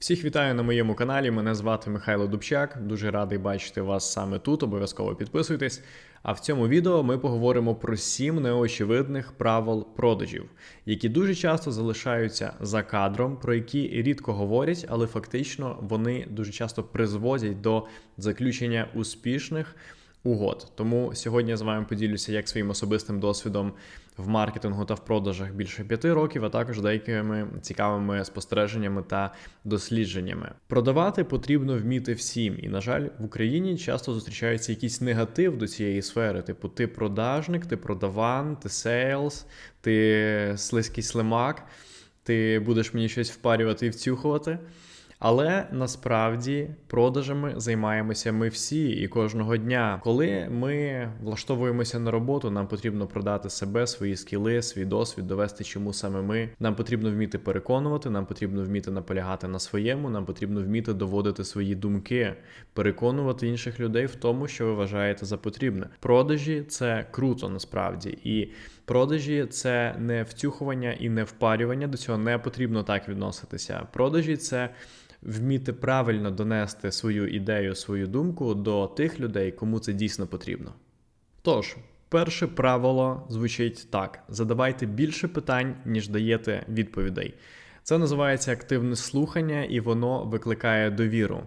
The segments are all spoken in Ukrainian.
Всіх вітаю на моєму каналі. Мене звати Михайло Дубчак. Дуже радий бачити вас саме тут. Обов'язково підписуйтесь. А в цьому відео ми поговоримо про сім неочевидних правил продажів, які дуже часто залишаються за кадром, про які рідко говорять, але фактично вони дуже часто призводять до заключення успішних угод. Тому сьогодні я з вами поділюся як своїм особистим досвідом в маркетингу та в продажах більше п'яти років, а також деякими цікавими спостереженнями та дослідженнями. Продавати потрібно вміти всім, і на жаль, в Україні часто зустрічається якийсь негатив до цієї сфери. Типу, ти продажник, ти продаван, ти сейлс, ти слизький слимак, ти будеш мені щось впарювати і вцюхувати. Але насправді продажами займаємося ми всі і кожного дня. Коли ми влаштовуємося на роботу, нам потрібно продати себе, свої скіли, свій досвід, довести, чому саме ми. Нам потрібно вміти переконувати, нам потрібно вміти наполягати на своєму, нам потрібно вміти доводити свої думки, переконувати інших людей в тому, що ви вважаєте за потрібне. Продажі це круто насправді і. Продажі це не втюхування і не впарювання. До цього не потрібно так відноситися. Продажі це вміти правильно донести свою ідею, свою думку до тих людей, кому це дійсно потрібно. Тож, перше правило звучить так: задавайте більше питань, ніж даєте відповідей. Це називається активне слухання, і воно викликає довіру.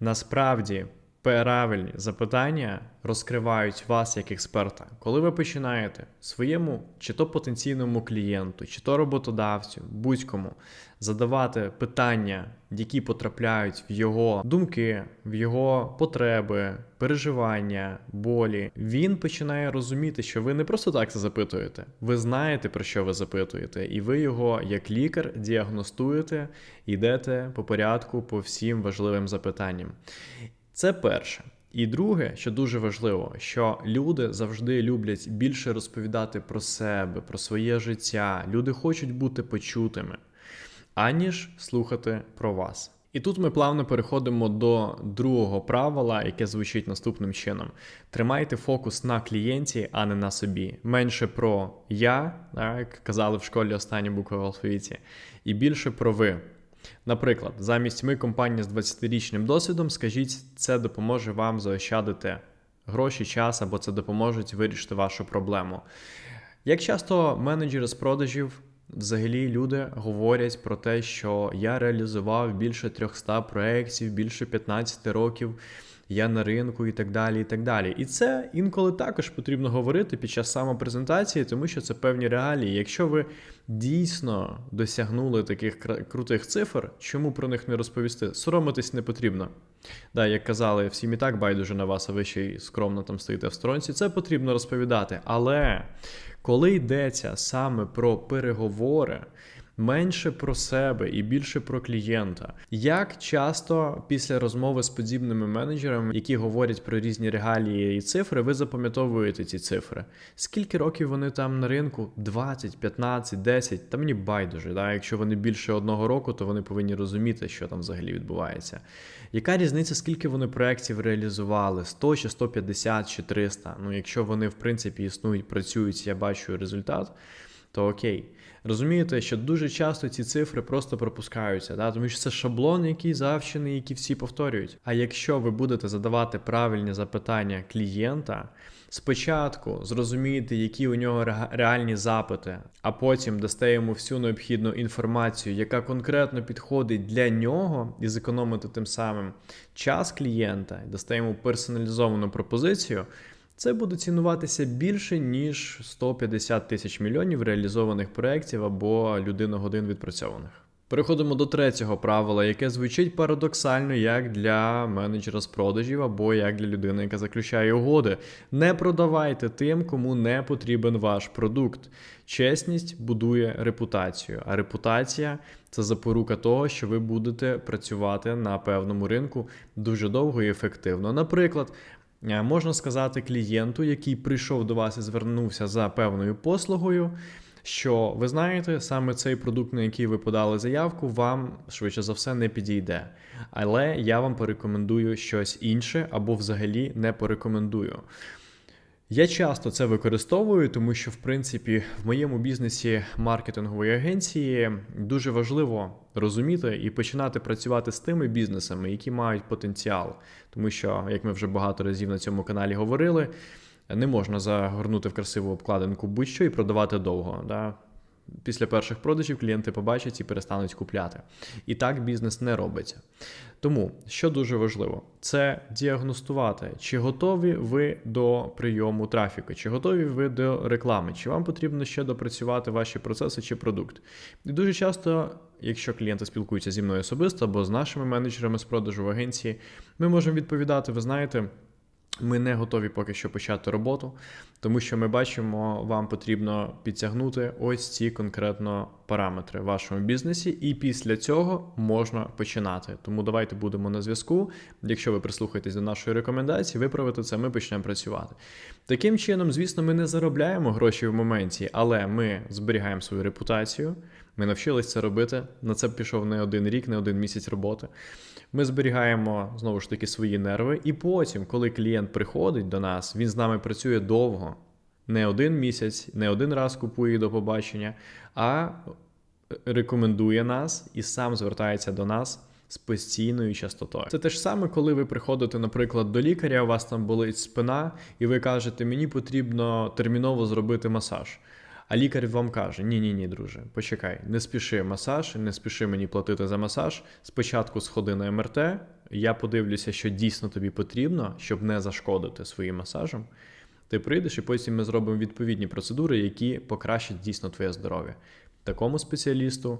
Насправді, правильні запитання розкривають вас як експерта. Коли ви починаєте своєму чи то потенційному клієнту, чи то роботодавцю, будь-кому задавати питання, які потрапляють в його думки, в його потреби, переживання, болі, він починає розуміти, що ви не просто так це запитуєте, ви знаєте, про що ви запитуєте, і ви його як лікар діагностуєте, йдете по порядку по всім важливим запитанням. Це перше. І друге, що дуже важливо, що люди завжди люблять більше розповідати про себе, про своє життя. Люди хочуть бути почутими, аніж слухати про вас. І тут ми плавно переходимо до другого правила, яке звучить наступним чином: тримайте фокус на клієнті, а не на собі. Менше про я, як казали в школі останні букви в алфавіті, і більше про ви. Наприклад, замість ми компанія з 20-річним досвідом, скажіть, це допоможе вам заощадити гроші, час або це допоможе вирішити вашу проблему. Як часто менеджери з продажів, взагалі люди говорять про те, що я реалізував більше 300 проєктів, більше 15 років я на ринку і так далі. І так далі. І це інколи також потрібно говорити під час самопрезентації, тому що це певні реалії. Якщо ви дійсно досягнули таких крутих цифр, чому про них не розповісти? Соромитись не потрібно. Да, як казали, всім і так байдуже на вас, а ви ще й скромно там стоїте в сторонці, це потрібно розповідати. Але коли йдеться саме про переговори, менше про себе і більше про клієнта. Як часто після розмови з подібними менеджерами, які говорять про різні регалії і цифри, ви запам'ятовуєте ці цифри? Скільки років вони там на ринку? 20, 15, 10? Та мені байдуже. Да? Якщо вони більше одного року, то вони повинні розуміти, що там взагалі відбувається. Яка різниця, скільки вони проєктів реалізували? 100 чи 150 чи 300? Ну, якщо вони в принципі існують, працюють, я бачу результат то окей. Розумієте, що дуже часто ці цифри просто пропускаються, да? тому що це шаблон, який завчений, який всі повторюють. А якщо ви будете задавати правильні запитання клієнта, спочатку зрозумієте, які у нього реальні запити, а потім дасте йому всю необхідну інформацію, яка конкретно підходить для нього, і зекономити тим самим час клієнта, дасте йому персоналізовану пропозицію. Це буде цінуватися більше, ніж 150 тисяч мільйонів реалізованих проєктів або людиногодин відпрацьованих. Переходимо до третього правила, яке звучить парадоксально як для менеджера з продажів або як для людини, яка заключає угоди. Не продавайте тим, кому не потрібен ваш продукт. Чесність будує репутацію, а репутація це запорука того, що ви будете працювати на певному ринку дуже довго і ефективно. Наприклад, можна сказати клієнту, який прийшов до вас і звернувся за певною послугою, що ви знаєте, саме цей продукт, на який ви подали заявку, вам швидше за все не підійде. Але я вам порекомендую щось інше або взагалі не порекомендую. Я часто це використовую, тому що, в принципі, в моєму бізнесі маркетингової агенції дуже важливо розуміти і починати працювати з тими бізнесами, які мають потенціал. Тому що, як ми вже багато разів на цьому каналі говорили, не можна загорнути в красиву обкладинку будь-що і продавати довго. Да? Після перших продажів клієнти побачать і перестануть купляти. І так бізнес не робиться. Тому, що дуже важливо, це діагностувати, чи готові ви до прийому трафіку, чи готові ви до реклами, чи вам потрібно ще допрацювати ваші процеси чи продукт. І дуже часто, якщо клієнти спілкуються зі мною особисто або з нашими менеджерами з продажу в агенції, ми можемо відповідати, ви знаєте. Ми не готові поки що почати роботу, тому що ми бачимо, вам потрібно підтягнути ось ці конкретно параметри в вашому бізнесі, і після цього можна починати. Тому давайте будемо на зв'язку. Якщо ви прислухаєтесь до нашої рекомендації, виправити це, ми почнемо працювати. Таким чином, звісно, ми не заробляємо гроші в моменті, але ми зберігаємо свою репутацію. Ми навчились це робити. На це пішов не один рік, не один місяць роботи. Ми зберігаємо знову ж таки свої нерви, і потім, коли клієнт приходить до нас, він з нами працює довго, не один місяць, не один раз купує до побачення, а рекомендує нас і сам звертається до нас. З постійною частотою. Це те ж саме, коли ви приходите, наприклад, до лікаря, у вас там болить спина, і ви кажете, мені потрібно терміново зробити масаж. А лікар вам каже: Ні, ні, ні, друже, почекай, не спіши масаж, не спіши мені платити за масаж. Спочатку сходи на МРТ. Я подивлюся, що дійсно тобі потрібно, щоб не зашкодити своїм масажем. Ти прийдеш, і потім ми зробимо відповідні процедури, які покращать дійсно твоє здоров'я. Такому спеціалісту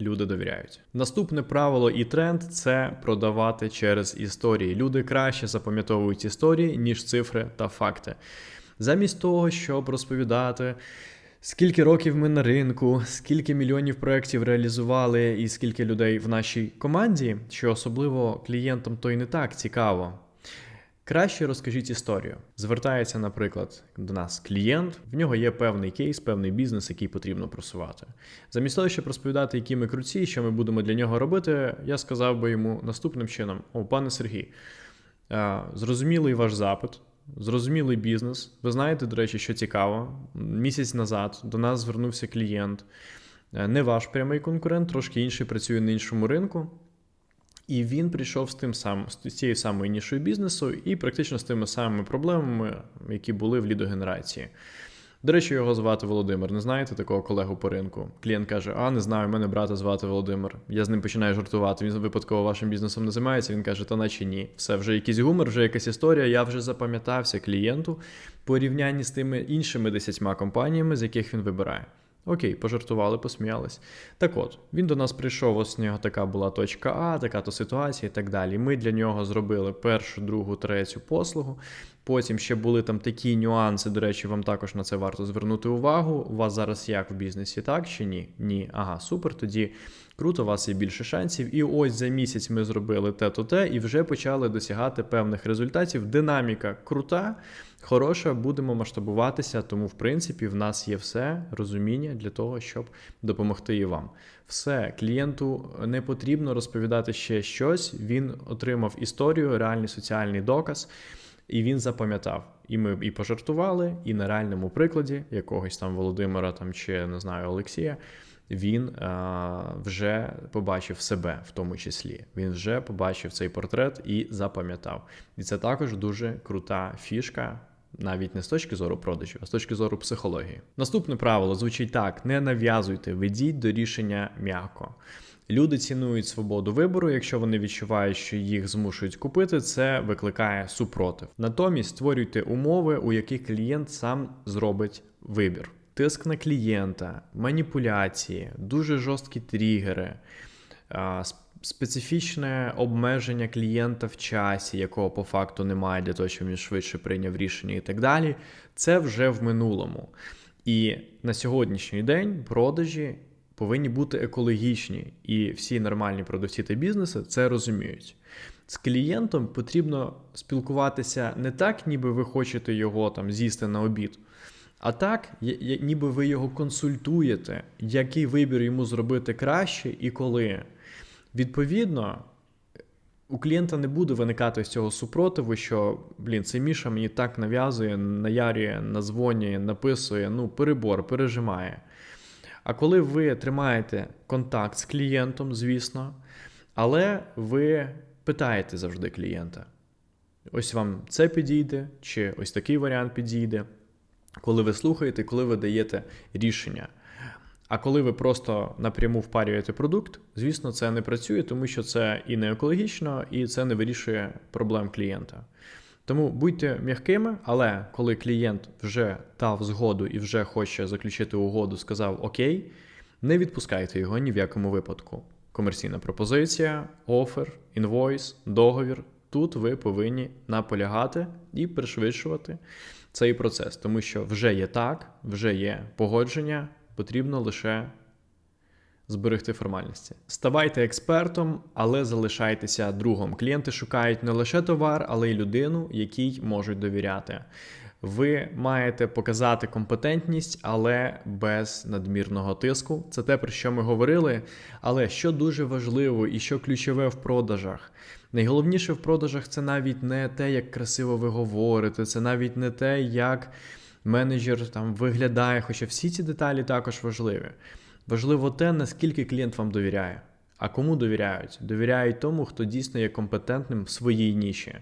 люди довіряють. Наступне правило і тренд це продавати через історії. Люди краще запам'ятовують історії, ніж цифри та факти. Замість того, щоб розповідати. Скільки років ми на ринку, скільки мільйонів проєктів реалізували, і скільки людей в нашій команді, що особливо клієнтам то й не так цікаво. Краще розкажіть історію. Звертається, наприклад, до нас клієнт, в нього є певний кейс, певний бізнес, який потрібно просувати. Замість того, щоб розповідати, які ми круті, що ми будемо для нього робити, я сказав би йому наступним чином: О, пане Сергій, зрозумілий ваш запит. Зрозумілий бізнес. Ви знаєте, до речі, що цікаво, місяць назад до нас звернувся клієнт, е, не ваш прямий конкурент, трошки інший працює на іншому ринку. І він прийшов з тим самим, з цією самою нішою бізнесу і практично з тими самими проблемами, які були в лідогенерації. До речі, його звати Володимир. Не знаєте такого колегу по ринку? Клієнт каже: А, не знаю, мене брата звати Володимир. Я з ним починаю жартувати. Він випадково вашим бізнесом не займається. Він каже, та наче ні. Все, вже якийсь гумор, вже якась історія. Я вже запам'ятався клієнту порівнянні з тими іншими десятьма компаніями, з яких він вибирає. Окей, пожартували, посміялись. Так от, він до нас прийшов, ось у нього така була точка А, така то ситуація і так далі. Ми для нього зробили першу, другу, третю послугу. Потім ще були там такі нюанси. До речі, вам також на це варто звернути увагу. У вас зараз як в бізнесі, так чи ні? Ні. Ага, супер. Тоді круто, у вас є більше шансів. І ось за місяць ми зробили те-то те, і вже почали досягати певних результатів. Динаміка крута, хороша, будемо масштабуватися. Тому, в принципі, в нас є все розуміння для того, щоб допомогти і вам. Все, клієнту не потрібно розповідати ще щось. Він отримав історію, реальний соціальний доказ. І він запам'ятав. І ми і пожартували, і на реальному прикладі якогось там Володимира там чи не знаю Олексія. Він а, вже побачив себе в тому числі. Він вже побачив цей портрет і запам'ятав. І це також дуже крута фішка. Навіть не з точки зору продажів, а з точки зору психології. Наступне правило звучить так: не нав'язуйте, ведіть до рішення м'яко. Люди цінують свободу вибору, якщо вони відчувають, що їх змушують купити, це викликає супротив. Натомість створюйте умови, у яких клієнт сам зробить вибір. Тиск на клієнта, маніпуляції, дуже жорсткі тригери, специфічне обмеження клієнта в часі, якого по факту немає для того, щоб він швидше прийняв рішення і так далі. Це вже в минулому. І на сьогоднішній день продажі повинні бути екологічні, і всі нормальні продавці та бізнеси це розуміють. З клієнтом потрібно спілкуватися не так, ніби ви хочете його там з'їсти на обід, а так, ніби ви його консультуєте, який вибір йому зробити краще і коли. Відповідно, у клієнта не буде виникати з цього супротиву, що блін, цей Міша мені так нав'язує, наярює, назвонює, написує, ну, перебор, пережимає. А коли ви тримаєте контакт з клієнтом, звісно, але ви питаєте завжди клієнта: ось вам це підійде, чи ось такий варіант підійде, коли ви слухаєте, коли ви даєте рішення. А коли ви просто напряму впарюєте продукт, звісно, це не працює, тому що це і не екологічно, і це не вирішує проблем клієнта. Тому будьте м'якими, але коли клієнт вже дав згоду і вже хоче заключити угоду, сказав Окей, не відпускайте його ні в якому випадку. Комерційна пропозиція, офер, інвойс, договір. Тут ви повинні наполягати і пришвидшувати цей процес, тому що вже є так, вже є погодження, потрібно лише зберегти формальності. Ставайте експертом, але залишайтеся другом. Клієнти шукають не лише товар, але й людину, якій можуть довіряти. Ви маєте показати компетентність, але без надмірного тиску. Це те, про що ми говорили. Але що дуже важливо і що ключове в продажах. Найголовніше в продажах це навіть не те, як красиво ви говорите, це навіть не те, як менеджер там виглядає, хоча всі ці деталі також важливі. Важливо те, наскільки клієнт вам довіряє. А кому довіряють? Довіряють тому, хто дійсно є компетентним в своїй ніші.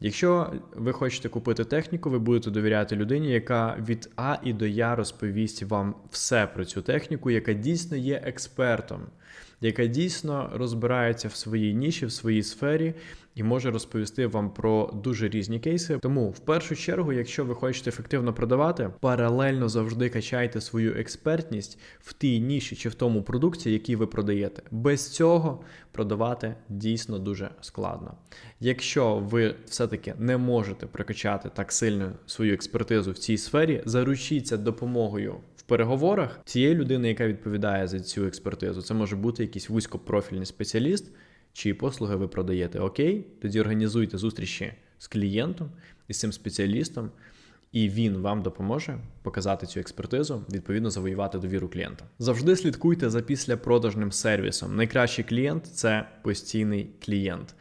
Якщо ви хочете купити техніку, ви будете довіряти людині, яка від А і до Я розповість вам все про цю техніку, яка дійсно є експертом, яка дійсно розбирається в своїй ніші, в своїй сфері і може розповісти вам про дуже різні кейси. Тому, в першу чергу, якщо ви хочете ефективно продавати, паралельно завжди качайте свою експертність в тій ніші чи в тому продукті, який ви продаєте. Без цього продавати дійсно дуже складно. Якщо ви все-таки не можете прокачати так сильно свою експертизу в цій сфері, заручіться допомогою. В переговорах цієї людини, яка відповідає за цю експертизу, це може бути якийсь вузькопрофільний спеціаліст, чиї послуги ви продаєте. Окей, тоді організуйте зустрічі з клієнтом і з цим спеціалістом, і він вам допоможе показати цю експертизу, відповідно завоювати довіру клієнта. Завжди слідкуйте за післяпродажним сервісом. Найкращий клієнт це постійний клієнт.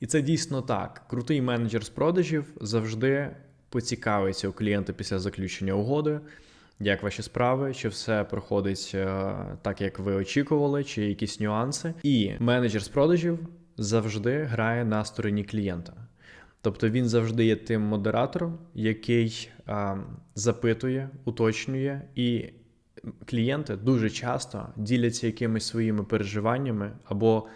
І це дійсно так. Крутий менеджер з продажів завжди поцікавиться у клієнта після заключення угоди. Як ваші справи, чи все проходить е, так, як ви очікували, чи якісь нюанси? І менеджер з продажів завжди грає на стороні клієнта. Тобто він завжди є тим модератором, який а, запитує, уточнює, і клієнти дуже часто діляться якимись своїми переживаннями або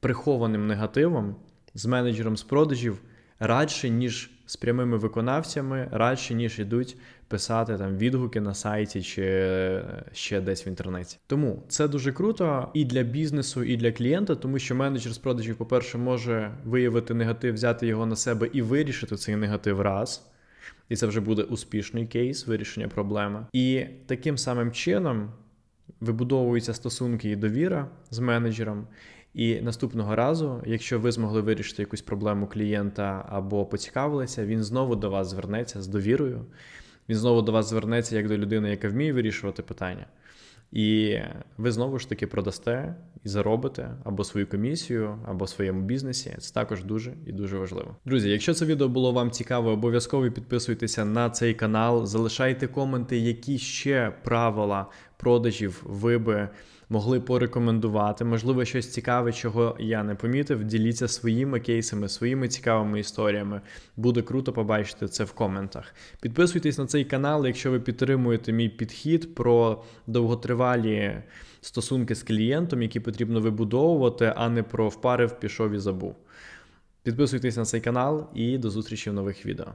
прихованим негативом з менеджером з продажів радше, ніж з прямими виконавцями, радше, ніж йдуть писати там відгуки на сайті чи ще десь в інтернеті. Тому це дуже круто і для бізнесу, і для клієнта, тому що менеджер з продажів, по-перше, може виявити негатив, взяти його на себе і вирішити цей негатив раз. І це вже буде успішний кейс вирішення проблеми. І таким самим чином вибудовуються стосунки і довіра з менеджером. І наступного разу, якщо ви змогли вирішити якусь проблему клієнта або поцікавилися, він знову до вас звернеться з довірою. Він знову до вас звернеться як до людини, яка вміє вирішувати питання. І ви знову ж таки продасте і заробите або свою комісію, або своєму бізнесі. Це також дуже і дуже важливо. Друзі, якщо це відео було вам цікаво, обов'язково підписуйтеся на цей канал, залишайте коменти, які ще правила продажів ви би могли порекомендувати. Можливо, щось цікаве, чого я не помітив. Діліться своїми кейсами, своїми цікавими історіями. Буде круто побачити це в коментах. Підписуйтесь на цей канал, якщо ви підтримуєте мій підхід про довготривалі стосунки з клієнтом, які потрібно вибудовувати, а не про впарив, пішов і забув. Підписуйтесь на цей канал і до зустрічі в нових відео.